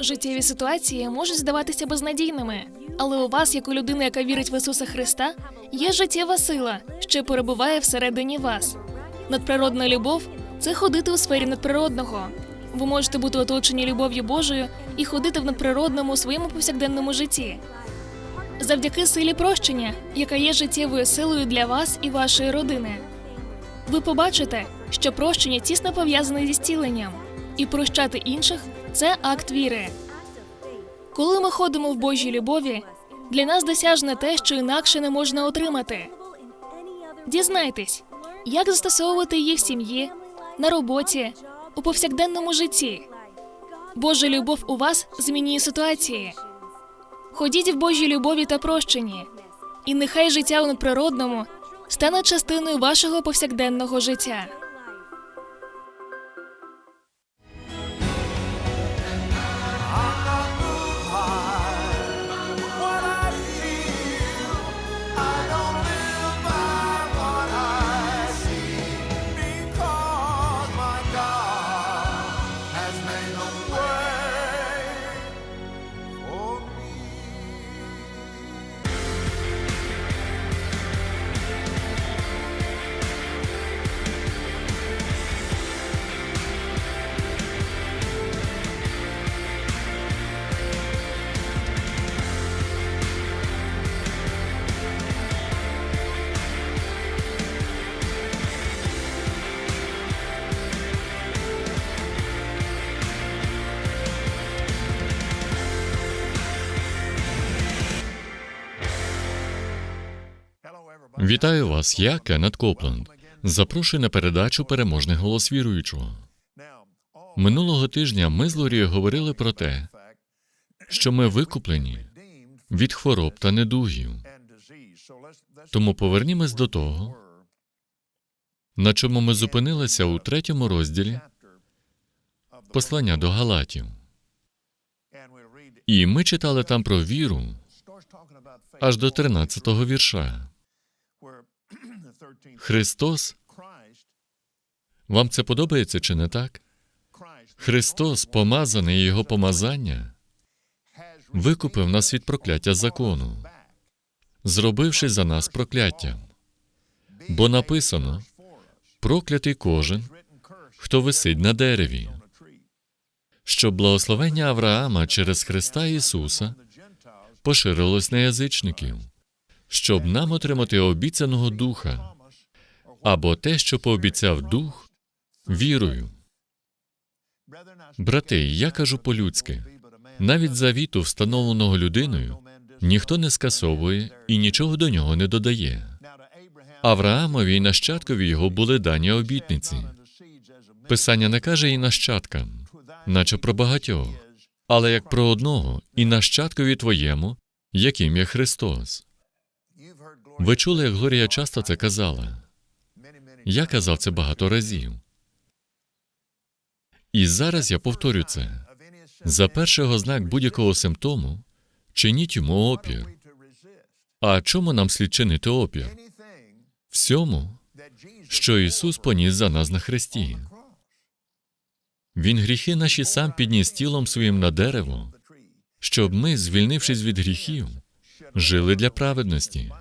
Життєві ситуації можуть здаватися безнадійними, але у вас, як у людини, яка вірить в Ісуса Христа, є життєва сила, що перебуває всередині вас. Надприродна любов це ходити у сфері надприродного. Ви можете бути оточені любов'ю Божою і ходити в надприродному у своєму повсякденному житті. Завдяки силі прощення, яка є життєвою силою для вас і вашої родини. Ви побачите, що прощення тісно пов'язане зі зціленням, і прощати інших це акт віри. Коли ми ходимо в Божій любові, для нас досяжне те, що інакше не можна отримати. Дізнайтесь, як застосовувати її в сім'ї, на роботі, у повсякденному житті. Божа любов у вас змінює ситуації. Ходіть в Божій любові та прощенні, і нехай життя у надприродному стане частиною вашого повсякденного життя. Вітаю вас, я Кеннет Копленд. Запрошую на передачу Переможний голос віруючого. Минулого тижня ми з Лорією говорили про те, що ми викуплені від хвороб та недугів. Тому повернімось до того, на чому ми зупинилися у третьому розділі послання до Галатів. І ми читали там про віру аж до 13-го вірша. Христос, вам це подобається чи не так? Христос, помазаний Його помазання, викупив нас від прокляття закону, зробивши за нас прокляттям. Бо написано проклятий кожен, хто висить на дереві, щоб благословення Авраама через Христа Ісуса поширилось на язичників, щоб нам отримати обіцяного духа, або те, що пообіцяв дух, вірою. Брати, я кажу по-людськи, навіть завіту, встановленого людиною, ніхто не скасовує і нічого до нього не додає. Авраамові і нащадкові його були дані обітниці. Писання не каже і нащадкам, наче про багатьох, але як про одного, і нащадкові твоєму, яким є Христос. Ви чули, як Глорія часто це казала. Я казав це багато разів. І зараз я повторю це. За першого знак будь-якого симптому чиніть йому опір. А чому нам слід чинити опір? Всьому, що Ісус поніс за нас на хресті. Він гріхи наші сам підніс тілом своїм на дерево, щоб ми, звільнившись від гріхів, жили для праведності.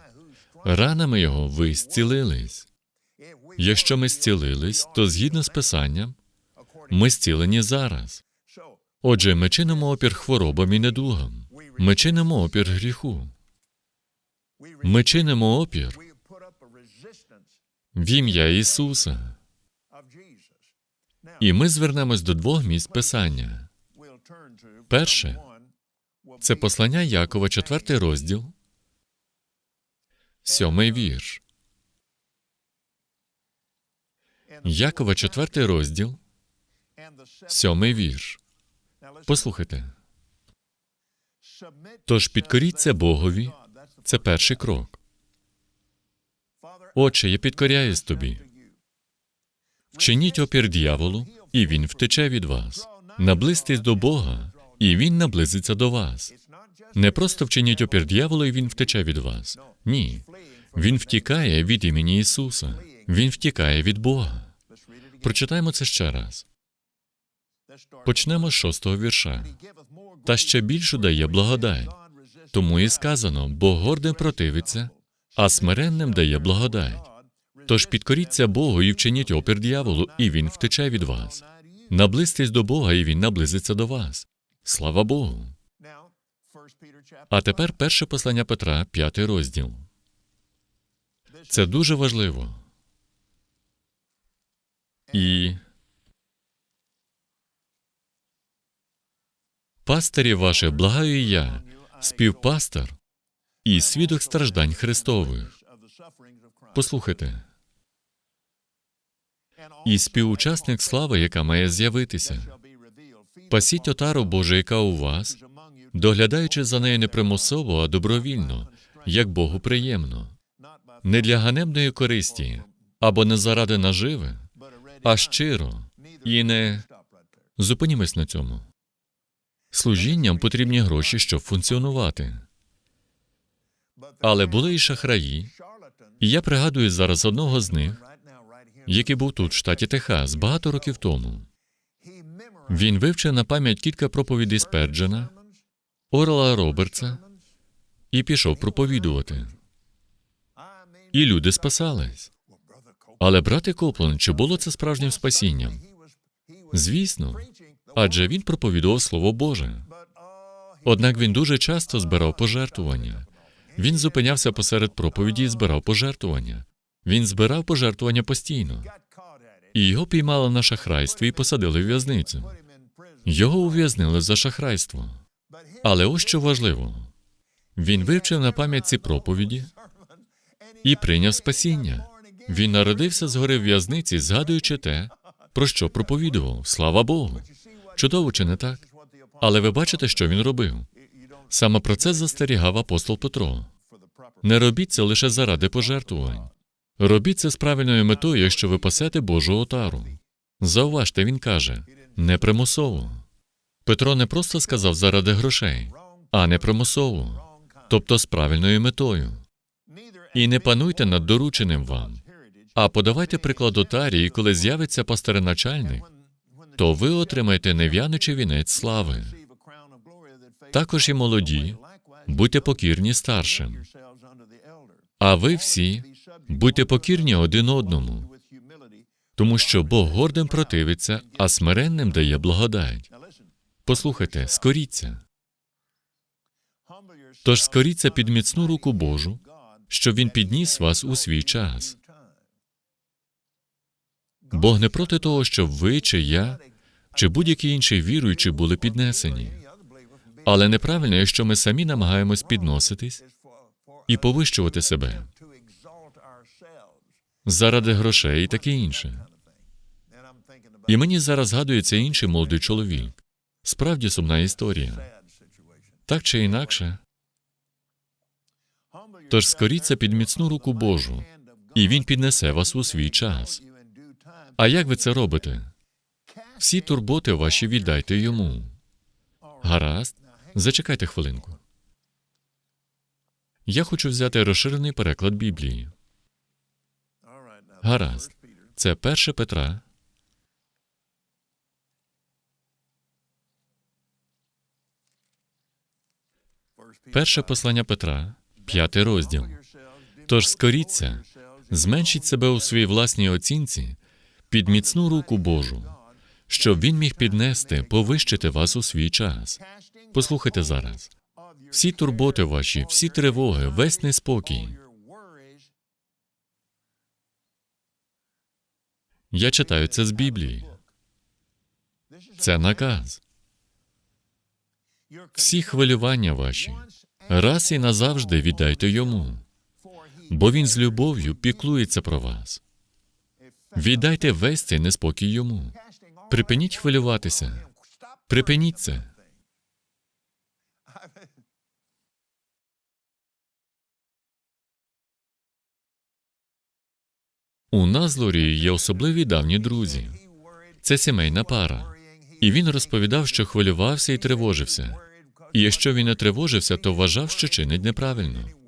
Ранами його ви зцілились. Якщо ми зцілились, то згідно з Писанням, ми зцілені зараз. Отже, ми чинимо опір хворобам і недугам. Ми чинимо опір гріху. Ми чинимо опір в ім'я Ісуса. І ми звернемось до двох місць Писання. Перше це послання Якова, четвертий розділ, сьомий вірш. Якова, четвертий розділ, сьомий вірш. Послухайте. Тож підкоріться Богові, це перший крок. Отче, я підкоряюсь тобі. Вчиніть опір дьяволу, і він втече від вас. Наблизьтесь до Бога, і він наблизиться до вас. Не просто вчиніть опір дьяволу, і він втече від вас. Ні. Він втікає від імені Ісуса. Він втікає від Бога. Прочитаємо це ще раз. Почнемо з шостого вірша. Та ще більшу дає благодать. Тому і сказано: Бог гордим противиться, а смиренним дає благодать. Тож підкоріться Богу і вчиніть опір дьяволу, і він втече від вас. Наблизьтесь до Бога, і він наблизиться до вас. Слава Богу. А тепер перше послання Петра, п'ятий розділ. Це дуже важливо. І пастирі ваші благаю я, співпастор і свідок страждань Христових. Послухайте. І співучасник слави, яка має з'явитися. Пасіть отару Божу, яка у вас, доглядаючи за нею не примусово, а добровільно, як Богу приємно, не для ганебної користі або не заради наживи, а щиро і не зупинімось на цьому. Служінням потрібні гроші, щоб функціонувати. Але були і шахраї, і я пригадую зараз одного з них, який був тут, в штаті Техас, багато років тому. Він вивчив на пам'ять кілька проповідей Сперджена, Орла Робертса і пішов проповідувати. І люди спасались. Але, брате Коплен, чи було це справжнім спасінням? Звісно, адже він проповідував Слово Боже. Однак він дуже часто збирав пожертвування. Він зупинявся посеред проповіді і збирав пожертвування. Він збирав пожертвування постійно. І його піймали на шахрайстві і посадили в в'язницю. Його ув'язнили за шахрайство. Але ось що важливо: він вивчив на пам'ять ці проповіді і прийняв спасіння. Він народився згори в в'язниці, згадуючи те, про що проповідував. Слава Богу! Чудово, чи не так? Але ви бачите, що він робив. Саме про це застерігав апостол Петро. Не робіть це лише заради пожертвувань. Робіть це з правильною метою, якщо ви пасете Божу отару. Зауважте, він каже не примусово. Петро не просто сказав заради грошей, а не примусово, тобто з правильною метою. І не пануйте над дорученим вам, а подавайте приклад отарі, коли з'явиться пастиреначальник, то ви отримаєте нев'яничий вінець слави. Також і молоді, будьте покірні старшим. А ви всі будьте покірні один одному, тому що Бог гордим противиться, а смиренним дає благодать. Послухайте, скоріться. Тож скоріться під міцну руку Божу, щоб він підніс вас у свій час. Бог не проти того, щоб ви чи я, чи будь-який інший віруючий були піднесені. Але неправильно, якщо ми самі намагаємось підноситись і повищувати себе заради грошей і таке інше. І мені зараз згадується інший молодий чоловік. Справді сумна історія. Так чи інакше. Тож скоріться під міцну руку Божу, і Він піднесе вас у свій час. А як ви це робите? Всі турботи ваші віддайте йому. Гаразд, зачекайте хвилинку. Я хочу взяти розширений переклад Біблії. Гаразд. Це 1 Петра. Перше послання Петра, п'ятий розділ. Тож скоріться, зменшіть себе у своїй власній оцінці під міцну руку Божу, щоб він міг піднести, повищити вас у свій час. Послухайте зараз. Всі турботи ваші, всі тривоги, весь неспокій. Я читаю це з Біблії. Це наказ. Всі хвилювання ваші раз і назавжди віддайте йому, бо він з любов'ю піклується про вас. Віддайте весь цей неспокій йому. Припиніть хвилюватися. Припиніть це. У Назлорі є особливі давні друзі. Це сімейна пара. І він розповідав, що хвилювався і тривожився. І якщо він не тривожився, то вважав, що чинить неправильно.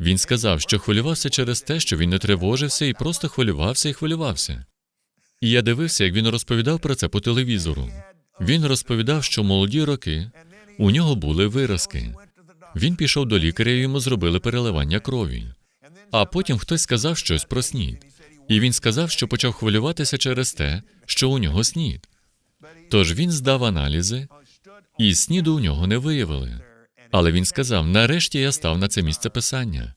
Він сказав, що хвилювався через те, що він не тривожився і просто хвилювався і хвилювався. І я дивився, як він розповідав про це по телевізору. Він розповідав, що молоді роки у нього були виразки. Він пішов до лікаря, і йому зробили переливання крові. А потім хтось сказав щось про снід. І він сказав, що почав хвилюватися через те, що у нього снід. Тож він здав аналізи, і сніду у нього не виявили. Але він сказав: нарешті я став на це місце писання.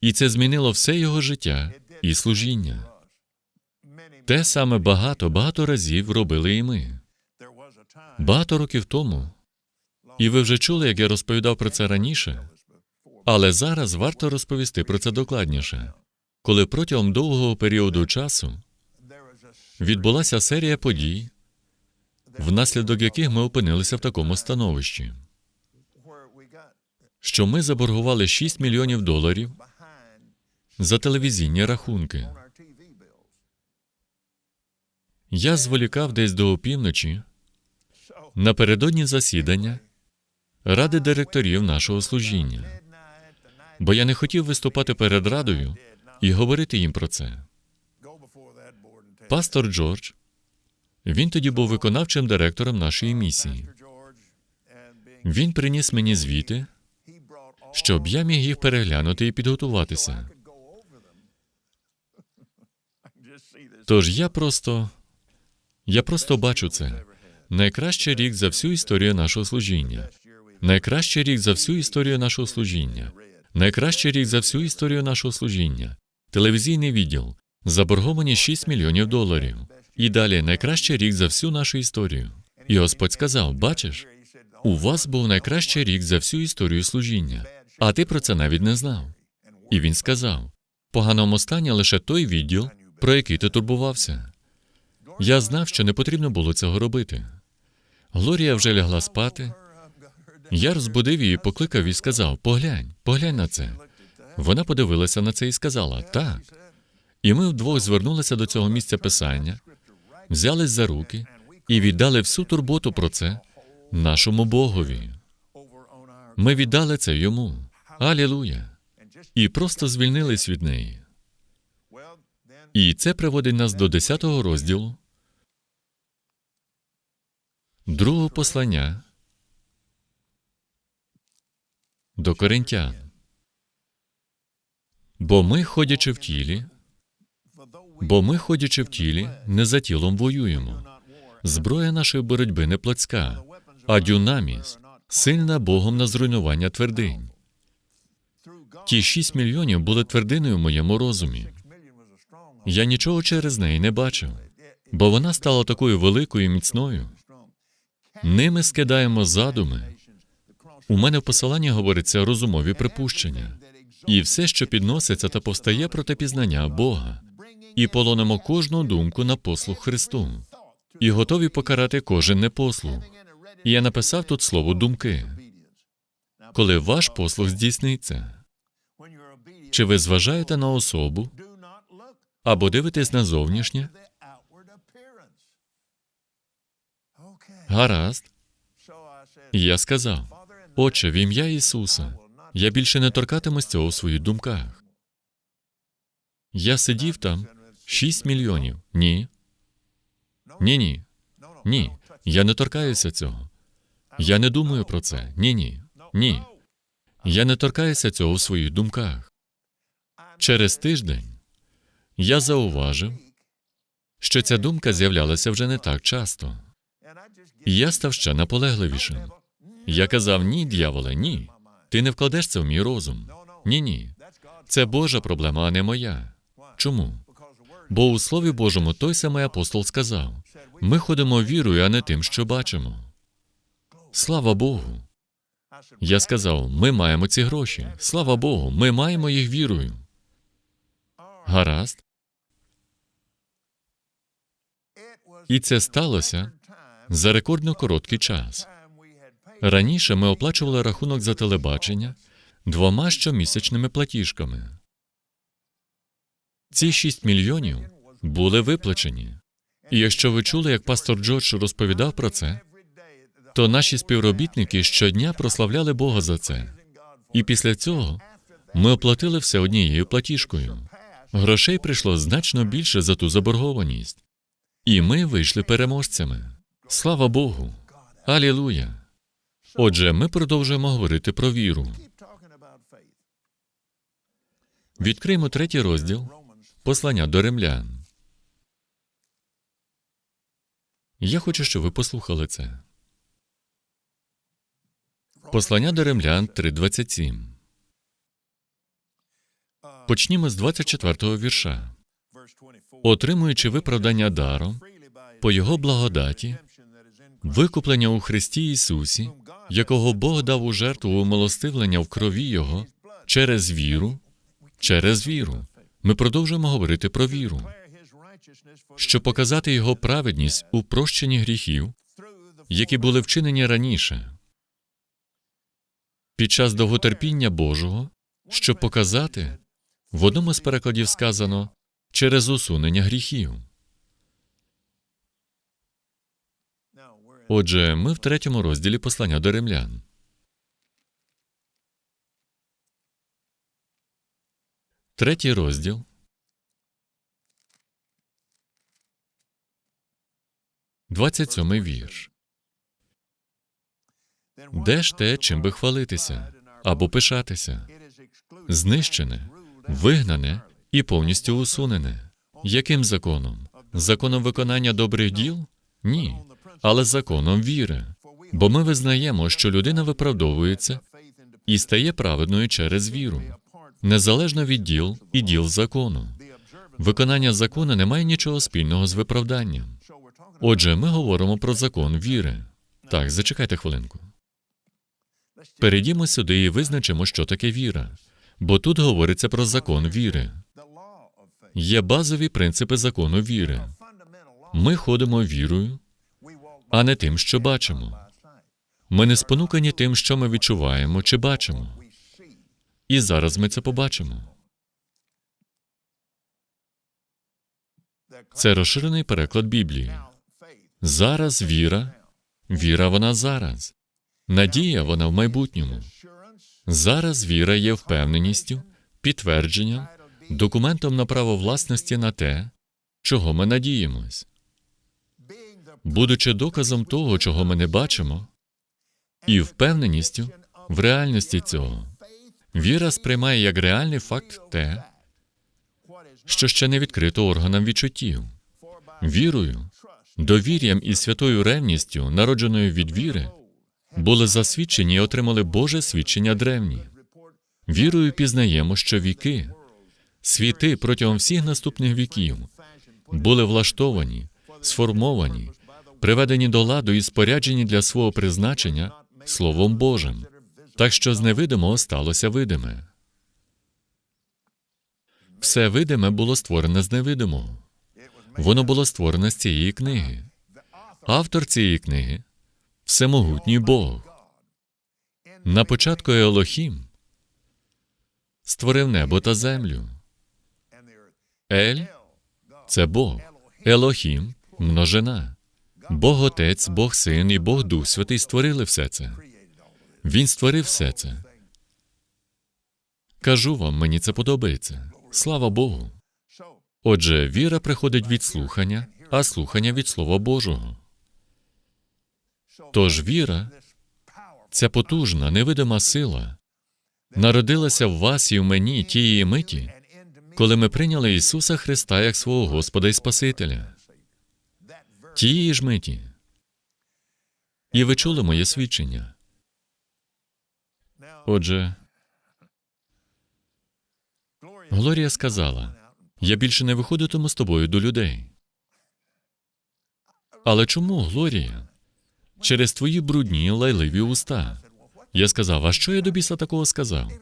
І це змінило все його життя і служіння. Те саме багато, багато разів робили і ми. Багато років тому, і ви вже чули, як я розповідав про це раніше, але зараз варто розповісти про це докладніше. Коли протягом довгого періоду часу відбулася серія подій, внаслідок яких ми опинилися в такому становищі, що ми заборгували 6 мільйонів доларів за телевізійні рахунки. Я зволікав десь до опівночі напередодні засідання ради директорів нашого служіння, бо я не хотів виступати перед радою і говорити їм про це. Пастор Джордж, він тоді був виконавчим директором нашої місії. Він приніс мені звіти, щоб я міг їх переглянути і підготуватися. Тож я просто. Я просто бачу це. Найкращий рік за всю історію нашого служіння. Найкращий рік за всю історію нашого служіння. Найкращий рік за всю історію нашого служіння. Телевізійний відділ. Заборговані 6 мільйонів доларів. І далі найкращий рік за всю нашу історію. І Господь сказав: бачиш, у вас був найкращий рік за всю історію служіння, а ти про це навіть не знав. І він сказав: в поганому стані лише той відділ, про який ти турбувався. Я знав, що не потрібно було цього робити. Глорія вже лягла спати. Я розбудив її, покликав і сказав: Поглянь, поглянь на це. Вона подивилася на це і сказала: Так. І ми вдвох звернулися до цього місця писання, взялись за руки і віддали всю турботу про це нашому Богові. Ми віддали це йому. Алілуя. І просто звільнились від неї. І це приводить нас до 10 розділу другого послання до коринтян. Бо ми, ходячи в тілі, бо ми, ходячи в тілі, не за тілом воюємо. Зброя нашої боротьби не плацька, а дюнаміс, сильна Богом на зруйнування твердинь. Ті шість мільйонів були твердиною в моєму розумі. Я нічого через неї не бачив, бо вона стала такою великою і міцною. Ними скидаємо задуми. У мене в посиланні говориться розумові припущення, і все, що підноситься та повстає проти пізнання Бога, і полонимо кожну думку на послух Христу, і готові покарати кожен непослух. Я написав тут слово думки. Коли ваш послух здійсниться, чи ви зважаєте на особу або дивитесь на зовнішнє? Гаразд. Я сказав: Отче, в ім'я Ісуса, я більше не торкатимусь цього у своїх думках. Я сидів там шість мільйонів. Ні. Ні, ні. Ні. Я не торкаюся цього. Я не думаю про це. Ні, ні. Ні. Я не торкаюся цього у своїх думках. Через тиждень я зауважив, що ця думка з'являлася вже не так часто. І я став ще наполегливішим. Я казав: ні, дьяволе, ні. Ти не вкладеш це в мій розум. Ні, ні. Це Божа проблема, а не моя. Чому? Бо у Слові Божому той самий апостол сказав: ми ходимо вірою, а не тим, що бачимо. Слава Богу. Я сказав: ми маємо ці гроші. Слава Богу, ми маємо їх вірою. Гаразд. І це сталося за рекордно короткий час. Раніше ми оплачували рахунок за телебачення двома щомісячними платіжками. Ці 6 мільйонів були виплачені. І якщо ви чули, як пастор Джордж розповідав про це, то наші співробітники щодня прославляли Бога за це. І після цього ми оплатили все однією платіжкою. Грошей прийшло значно більше за ту заборгованість. І ми вийшли переможцями. Слава Богу! Алілуя! Отже, ми продовжуємо говорити про віру. Відкриємо третій розділ послання до римлян. Я хочу, щоб ви послухали це. Послання до римлян 3.27. Почнімо з 24-го вірша. Отримуючи виправдання даром по Його благодаті, викуплення у Христі Ісусі, якого Бог дав у жертву умилостивлення в крові Його через віру, через віру. Ми продовжуємо говорити про віру, щоб показати Його праведність у прощенні гріхів, які були вчинені раніше, під час довготерпіння Божого, щоб показати, в одному з перекладів сказано через усунення гріхів. Отже, ми в третьому розділі послання до римлян. Третій розділ. Двадцять сьомий вірш. Де ж те, чим би хвалитися або пишатися? Знищене, вигнане і повністю усунене. Яким законом? Законом виконання добрих діл? Ні, але законом віри. Бо ми визнаємо, що людина виправдовується і стає праведною через віру, незалежно від діл і діл закону. Виконання закону не має нічого спільного з виправданням. Отже, ми говоримо про закон віри. Так, зачекайте хвилинку. Перейдімо сюди і визначимо, що таке віра, бо тут говориться про закон віри. Є базові принципи закону віри. Ми ходимо вірою, а не тим, що бачимо. Ми не спонукані тим, що ми відчуваємо чи бачимо. І зараз ми це побачимо. Це розширений переклад Біблії. Зараз віра, віра вона зараз. Надія вона в майбутньому. Зараз віра є впевненістю, підтвердженням, документом на право власності на те, чого ми надіємось. Будучи доказом того, чого ми не бачимо, і впевненістю в реальності цього. Віра сприймає як реальний факт те, що ще не відкрито органам відчуттів. Вірою, довір'ям і святою ревністю, народженою від віри, були засвідчені і отримали Боже свідчення древні. Вірою пізнаємо, що віки, світи протягом всіх наступних віків були влаштовані, сформовані, приведені до ладу і споряджені для свого призначення Словом Божим, так що з невидимого сталося видиме. Все видиме було створене з невидимого. Воно було створене з цієї книги. Автор цієї книги всемогутній Бог. На початку Еолохім створив небо та землю. Ель це Бог, Елохім множина. Бог Отець, Бог Син і Бог Дух Святий створили все це. Він створив все це. Кажу вам, мені це подобається. Слава Богу. Отже, віра приходить від слухання, а слухання від Слова Божого. Тож віра, ця потужна, невидима сила, народилася в вас і в мені тієї миті, коли ми прийняли Ісуса Христа як свого Господа і Спасителя. Тієї ж миті. І ви чули моє свідчення. Отже, Глорія сказала: я більше не виходитиму з тобою до людей. Але чому, Глорія? Через твої брудні лайливі уста. Я сказав, а що я до біса такого сказав?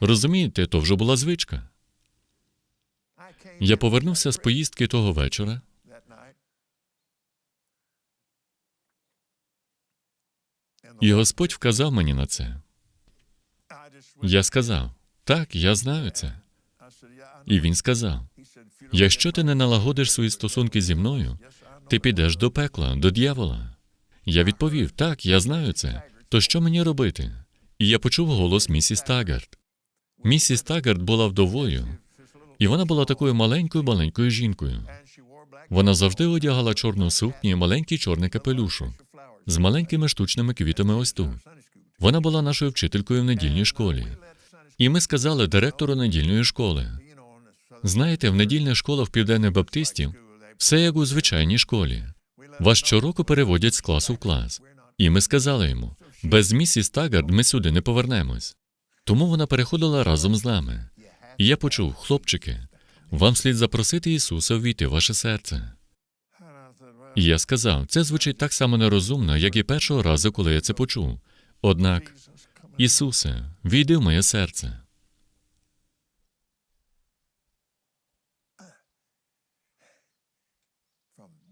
Розумієте, то вже була звичка. Я повернувся з поїздки того вечора. І Господь вказав мені на це. Я сказав: так, я знаю це. І він сказав: якщо ти не налагодиш свої стосунки зі мною, ти підеш до пекла, до дьявола. Я відповів: так, я знаю це. То що мені робити? І я почув голос місіс Тагард. Місіс Тагард була вдовою, і вона була такою маленькою маленькою жінкою. Вона завжди одягала чорну сукню і маленький чорний капелюшок з маленькими штучними квітами ось тут. Вона була нашою вчителькою в недільній школі. І ми сказали директору недільної школи: знаєте, в недільних школах південних баптистів все як у звичайній школі. Вас щороку переводять з класу в клас. І ми сказали йому: без місіс Тагард ми сюди не повернемось. Тому вона переходила разом з нами. І я почув, хлопчики, вам слід запросити Ісуса ввійти в ваше серце. І я сказав, це звучить так само нерозумно, як і першого разу, коли я це почув. Однак, Ісусе, війди в моє серце.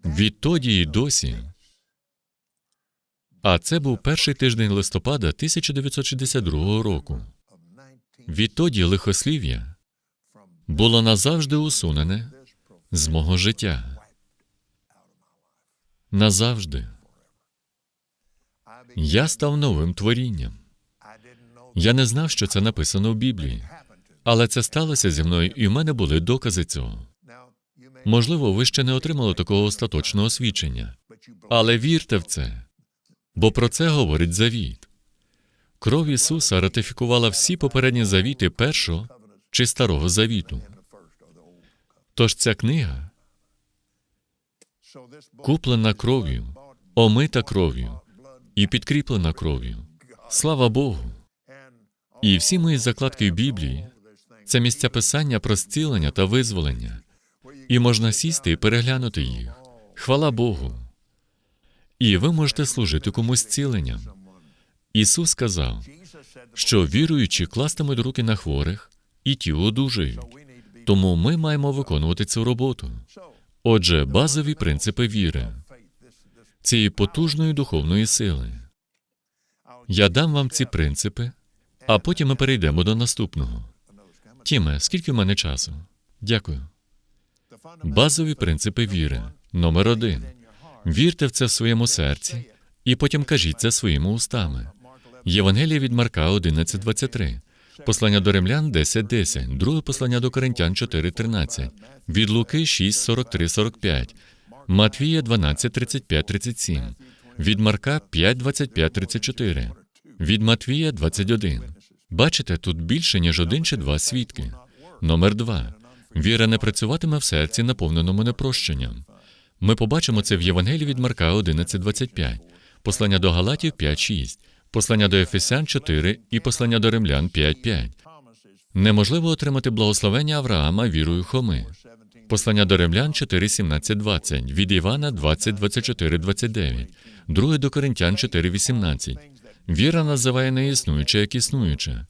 Відтоді і досі. А це був перший тиждень листопада 1962 року. Відтоді лихослів'я було назавжди усунене з мого життя. Назавжди. Я став новим творінням. Я не знав, що це написано в Біблії, але це сталося зі мною, і в мене були докази цього. Можливо, ви ще не отримали такого остаточного свідчення, але вірте в це, бо про це говорить завіт. Кров Ісуса ратифікувала всі попередні завіти першого чи старого завіту. Тож ця книга куплена кров'ю, омита кров'ю і підкріплена кров'ю. Слава Богу! І всі мої закладки в Біблії це місця писання про зцілення та визволення, і можна сісти і переглянути їх. Хвала Богу! І ви можете служити комусь зціленням. Ісус сказав, що віруючі кластимуть руки на хворих, і ті одужають. Тому ми маємо виконувати цю роботу. Отже, базові принципи віри цієї потужної духовної сили. Я дам вам ці принципи, а потім ми перейдемо до наступного. Тіме, скільки в мене часу? Дякую. Базові принципи віри. Номер один. Вірте в це в своєму серці, і потім кажіть це своїми устами. Євангелія від Марка 11.23, послання до римлян 10.10, друге послання до Коринтян 4.13, від Луки 6.43.45, Матвія 12.35.37, від Марка 5.25.34, від Матвія 21. Бачите, тут більше, ніж один чи два свідки. Номер два. Віра не працюватиме в серці, наповненому непрощенням. Ми побачимо це в Євангелії від Марка 11.25, послання до Галатів 5.6, послання до Ефесян 4 і послання до Римлян 5.5. Неможливо отримати благословення Авраама вірою Хоми. Послання до Римлян 4, 17, 20, від Івана 20, 24, 29, друге до Коринтян 4, 18. Віра називає неіснуюче як існуюче.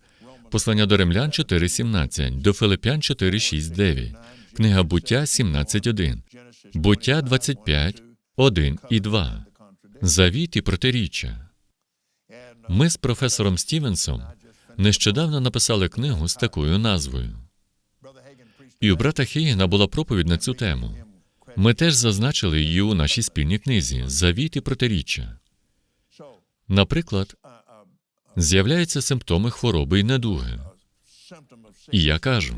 Послання до Римлян 4, 17, до Филипян 4, 6, 9, книга Буття 17, 1, Буття 25, 1 і 2, Завіт і протиріччя. Ми з професором Стівенсом нещодавно написали книгу з такою назвою. І у брата Хейгена була проповідь на цю тему. Ми теж зазначили її у нашій спільній книзі Завіт і протиріччя. Наприклад, з'являються симптоми хвороби і недуги. І я кажу: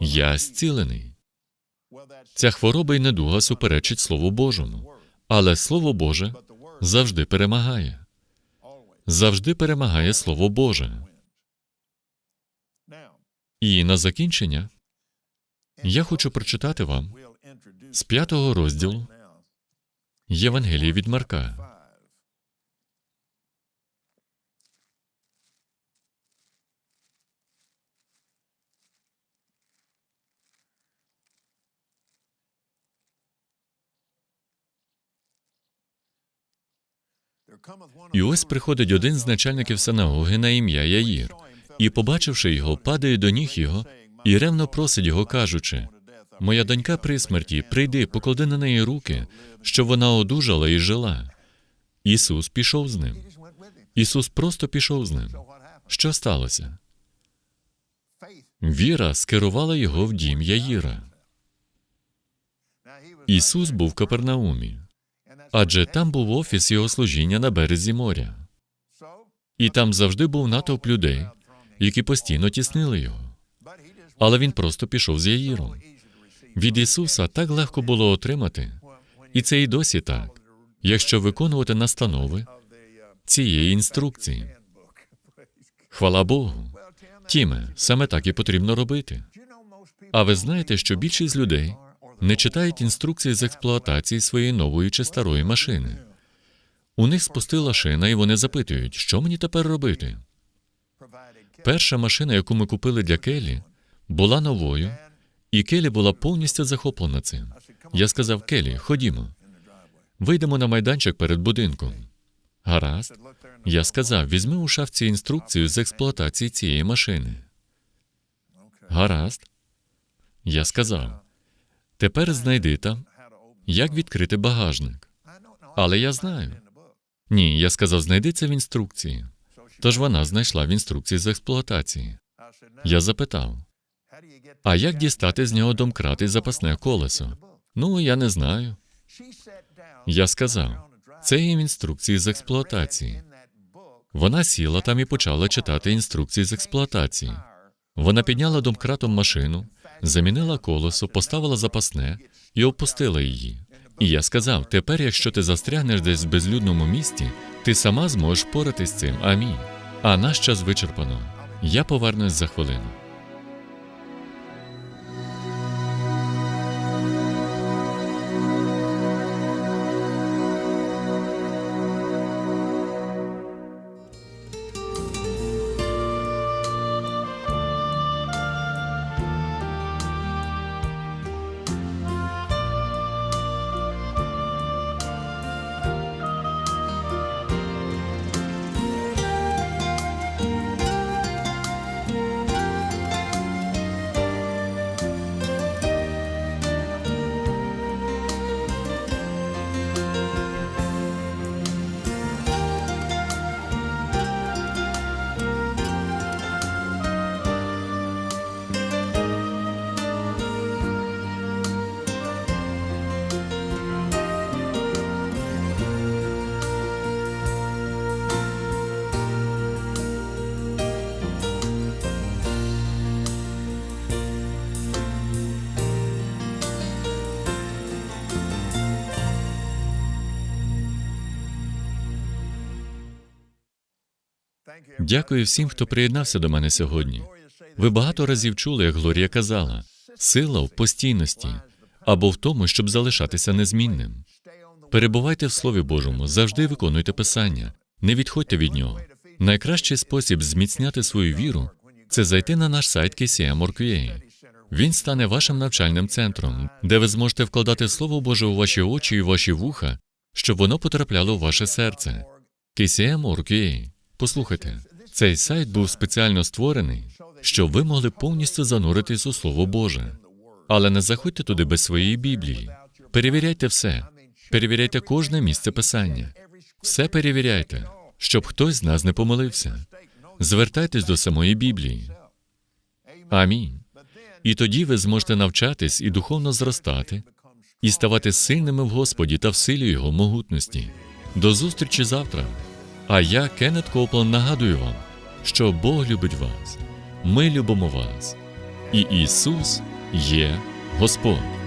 я зцілений. Ця хвороба і недуга суперечить Слову Божому, але Слово Боже завжди перемагає. Завжди перемагає Слово Боже. І на закінчення я хочу прочитати вам з п'ятого розділу Євангелії від Марка. І ось приходить один з начальників синагоги на ім'я Яїр, і, побачивши його, падає до ніг його і ревно просить його, кажучи: Моя донька при смерті, прийди, поклади на неї руки, щоб вона одужала і жила. Ісус пішов з ним. Ісус просто пішов з ним. Що сталося? Віра скерувала його в дім Яїра. Ісус був в Капернаумі, адже там був офіс його служіння на березі моря. І там завжди був натовп людей, які постійно тіснили його. Але він просто пішов з Яїром. від Ісуса так легко було отримати, і це і досі так, якщо виконувати настанови цієї інструкції. Хвала Богу. Тіме, саме так і потрібно робити. А ви знаєте, що більшість людей не читають інструкції з експлуатації своєї нової чи старої машини. У них спустила шина, і вони запитують, що мені тепер робити. Перша машина, яку ми купили для Келі, була новою, і Келі була повністю захоплена цим. Я сказав Келі, ходімо. Вийдемо на майданчик перед будинком. Гаразд. Я сказав, візьми у шафці інструкцію з експлуатації цієї машини. Гаразд. Я сказав, тепер знайди там, як відкрити багажник. Але я знаю. Ні, я сказав, знайди це в інструкції. Тож вона знайшла в інструкції з експлуатації. Я запитав, а як дістати з нього домкрат запасне колесо? Ну, я не знаю. Я сказав, це є в інструкції з експлуатації. Вона сіла там і почала читати інструкції з експлуатації. Вона підняла домкратом машину, замінила колесо, поставила запасне і опустила її. І я сказав: тепер, якщо ти застрягнеш десь в безлюдному місті, ти сама зможеш поратись з цим. Амінь. А наш час вичерпано. Я повернусь за хвилину. Дякую всім, хто приєднався до мене сьогодні. Ви багато разів чули, як Глорія казала: сила в постійності або в тому, щоб залишатися незмінним. Перебувайте в Слові Божому, завжди виконуйте Писання, не відходьте від нього. Найкращий спосіб зміцняти свою віру це зайти на наш сайт KCM.org.ua. Він стане вашим навчальним центром, де ви зможете вкладати Слово Боже у ваші очі і ваші вуха, щоб воно потрапляло у ваше серце. KCM.org.ua. Послухайте, цей сайт був спеціально створений, щоб ви могли повністю зануритись у Слово Боже. Але не заходьте туди без своєї Біблії. Перевіряйте все. Перевіряйте кожне місце писання. Все перевіряйте, щоб хтось з нас не помилився. Звертайтесь до самої Біблії. Амінь. І тоді ви зможете навчатись і духовно зростати, і ставати сильними в Господі та в силі Його могутності. До зустрічі завтра. А я, Кеннет Коплан, нагадую вам, що Бог любить вас, ми любимо вас, і Ісус є Господь.